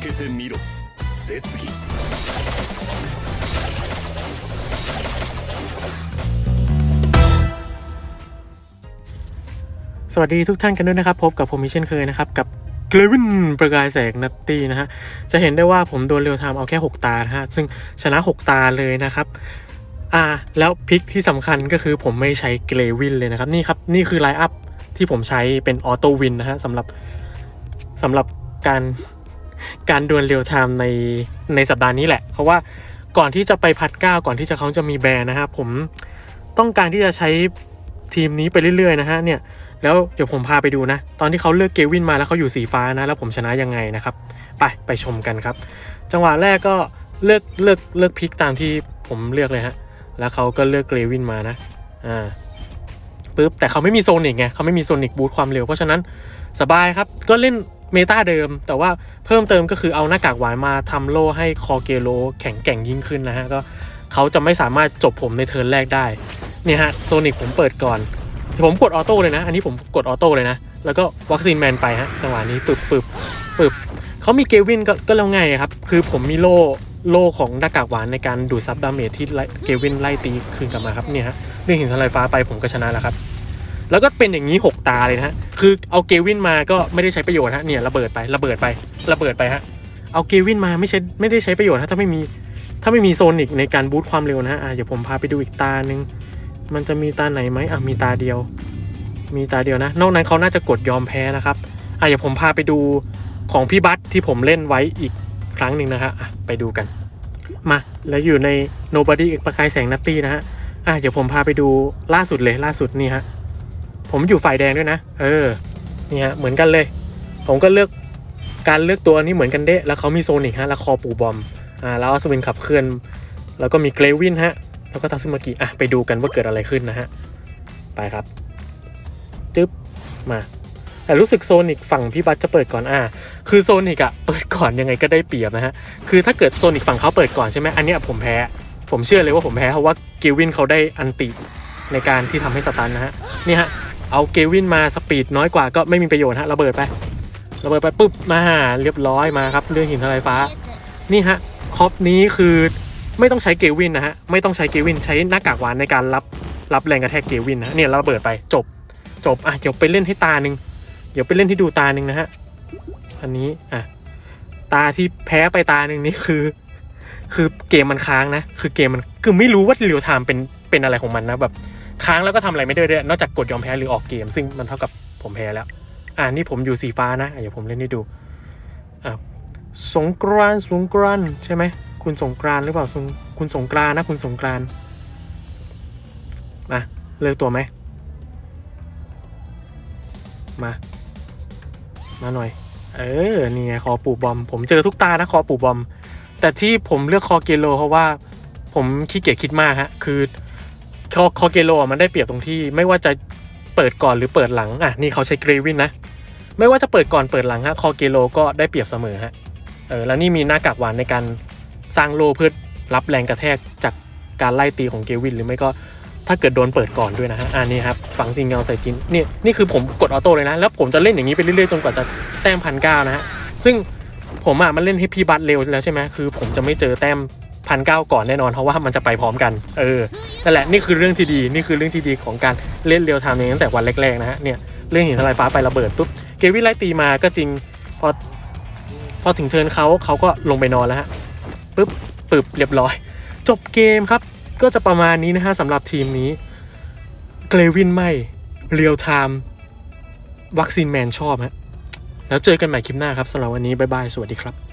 けてみろ絶技 สวัสดีทุกท่านกันด้วยนะครับ พบกับผมอีกเช่นเคยนะครับ กับเกลวินประกายแสงนัตตี้นะฮะ จะเห็นได้ว่าผมโดนเรียวไทม์เอาแค่ 6 ตานะฮะ ซึ่งชนะ 6 ตาเลยนะครับ อ่า แล้วพลิกที่สำคัญก็คือผมไม่ใช้เกลวินเลยนะครับ นี่ครับ นี่คือไลน์อัพที่ผมใช้เป็นออโต้วินนะฮะสำหรับสำหรับการ การดวลเรียวไทม์ในในสัปดาห์นี้แหละ เพราะว่าก่อนที่จะไปพัดเก้าก่อนที่จะเขาจะมีแบร์นะฮะผมต้องการที่จะใช้ทีมนี้ไปเรื่อยๆนะฮะเนี่ยแล้วเดี๋ยวผมพาไปดูนะ ตอนที่เขาเลือกเกวินมาแล้วเขาอยู่สีฟ้านะ แล้วผมชนะยังไงนะครับ ไปไปชมกันครับ จังหวะแรกก็เลือกเลือกเลือกพิกตามที่ผมเลือกเลยฮะ แล้วเขาก็เลือกเกรวินมานะ อ่าปุ๊บแต่เขาไม่มีโซนิกไงเขาไม่มีโซนิกบูทความเร็ว เพราะฉะนั้นสบายครับ ก็เล่น เมตาเดิม แต่ว่าเพิ่มเติมก็คือเอาหน้ากากหวานมาทำโล่ให้คอเกโลแข็งแกร่งยิ่งขึ้นนะฮะก็เขาจะไม่สามารถจบผมในเทิร์นแรกได้เนี่ยฮะโซนิกผมเปิดก่อน ผมกดออโต้เลยนะ อันนี้ผมกดออโต้เลยนะ แล้วก็วัคซีนแมนไปฮะจังหวะนี้ปึบปึบปึบเขามีเกวินก็ก็แล้วไงครับ คือผมมีโล่โล่ของหน้ากากหวานในการดูดซับดาเมจที่เกวินไล่ตีคืนกลับมาครับเนี่ยฮะเรื่องหินทลายฟ้าไปผมก็ชนะแล้วครับ แล้วก็เป็นอย่างนี้ 6 ตาเลยนะฮะ คือเอาเกวินมาก็ไม่ได้ใช้ประโยชน์ฮะ เนี่ยระเบิดไประเบิดไประเบิดไปฮะ เอาเกวินมาไม่ใช่ไม่ได้ใช้ประโยชน์ฮะถ้าไม่มีถ้าไม่มีโซนิกในการบูตความเร็วนะฮะอะเดี๋ยวผมพาไปดูอีกตาหนึ่งมันจะมีตาไหนไหมอะมีตาเดียว มีตาเดียวนะ นอกนั้นเขาน่าจะกดยอมแพ้นะครับอะเดี๋ยวผมพาไปดูของพี่บัตที่ผมเล่นไว้อีกครั้งหนึ่งนะฮะอะไปดูกัน มาแล้วอยู่ใน nobody ประกายแสงนัตตี้นะฮะอะเดี๋ยวผมพาไปดูล่าสุดเลยล่าสุดนี่ฮะ ผมอยู่ฝ่ายแดงด้วยนะ เออ นี่ฮะ เหมือนกันเลย ผมก็เลือกการเลือกตัวนี้เหมือนกันเด้แล้วเขามีโซนิกฮะ แล้วคอปูบอม อ่า แล้วอัศวินขับเคลื่อน แล้วก็มีเกรวินฮะ แล้วก็ทัซึมากิอะ ไปดูกันว่าเกิดอะไรขึ้นนะฮะ ไปครับ จึ๊บ มา แต่รู้สึกโซนิกฝั่งพี่บัตจะเปิดก่อน อ่า คือโซนิกอะเปิดก่อนยังไงก็ได้เปรียบนะฮะ คือถ้าเกิดโซนิกฝั่งเขาเปิดก่อนใช่ไหมอันเนี้ยผมแพ้ ผมเชื่อเลยว่าผมแพ้เพราะว่าเกวินเขาได้อันติในการที่ทำให้สตันนะฮะ นี่ฮะ เอาเกวินมาสปีดน้อยกว่าก็ไม่มีประโยชน์ฮะระเบิดไประเบิดไปปุ๊บมาเรียบร้อยมาครับ เรื่องหินทลายฟ้า นี่ฮะคอปนี้คือไม่ต้องใช้เกวินนะฮะไม่ต้องใช้เกวินใช้หน้ากากหวานในการรับรับแรงกระแทกเกวินนะเนี่ยระเบิดไปจบจบอะเดี๋ยวไปเล่นให้ตาหนึ่งเดี๋ยวไปเล่นที่ดูตาหนึ่งนะฮะอันนี้อะตาที่แพ้ไปตาหนึ่งนี่คือ คือเกมมันค้างนะ คือเกมมันคือไม่รู้ว่าเรียลไทม์เป็นเป็นอะไรของมันนะแบบ ค้างแล้วก็ทำอะไรไม่ได้ด้วยนอกจากกดยอมแพ้หรือออกเกม ซึ่งมันเท่ากับผมแพ้แล้ว อ่านี่ผมอยู่สีฟ้านะเดี๋ยวผมเล่นให้ดูอ่าสงกรานสงกรานใช่ไหมคุณสงกรานหรือเปล่าคุณสงกรานนะคุณสงกรานมาเลือกตัวไหมมา มาหน่อย เออ นี่ไงคอปูบอม ผมเจอทุกตานะคอปูบอม แต่ที่ผมเลือกคอเกโลเพราะว่า ผมขี้เกียจคิดมากฮะ คือ คอคอเกโลอะมันได้เปรียบตรงที่ ไม่ว่าจะเปิดก่อนหรือเปิดหลังอะนี่เขาใช้เกรวินนะ ไม่ว่าจะเปิดก่อนเปิดหลังฮะคอเกโลก็ได้เปรียบเสมอฮะเออแล้วนี่มีหน้ากากหวานในการสร้างโลเพื่อรับแรงกระแทกจากการไล่ตีของเกวินหรือไม่ก็ถ้าเกิดโดนเปิดก่อนด้วยนะฮะอ่านี่ครับฝังซิงเงาใส่กินนี่นี่คือผมกดออโต้เลยนะ แล้วผมจะเล่นอย่างนี้ไปเรื่อยๆจนกว่าจะแต้มพันเก้านะฮะซึ่งผมอะมันเล่นให้พี่บัตเร็วแล้วใช่ไหมคือผมจะไม่เจอแต้ม พันเก้าก่อนแน่นอนเพราะว่ามันจะไปพร้อมกัน เออนั่นแหละนี่คือเรื่องที่ดีนี่คือเรื่องที่ดีของการเล่นเรียวไทม์เองตั้งแต่วันแรกๆนะฮะเนี่ยเรื่องหินทลายฟ้าไประเบิดปุ๊บเกวินไล่ตีมาก็จริงพอพอถึงเทินเขาเขาก็ลงไปนอนแล้วฮะปุ๊บปึบเรียบร้อย จบเกมครับ ก็จะประมาณนี้นะฮะสำหรับทีมนี้เกรวินไม่เรียลไทม์วัคซีนแมนชอบฮะแล้วเจอกันใหม่คลิปหน้าครับสำหรับวันนี้บ๊ายบาย สวัสดีครับ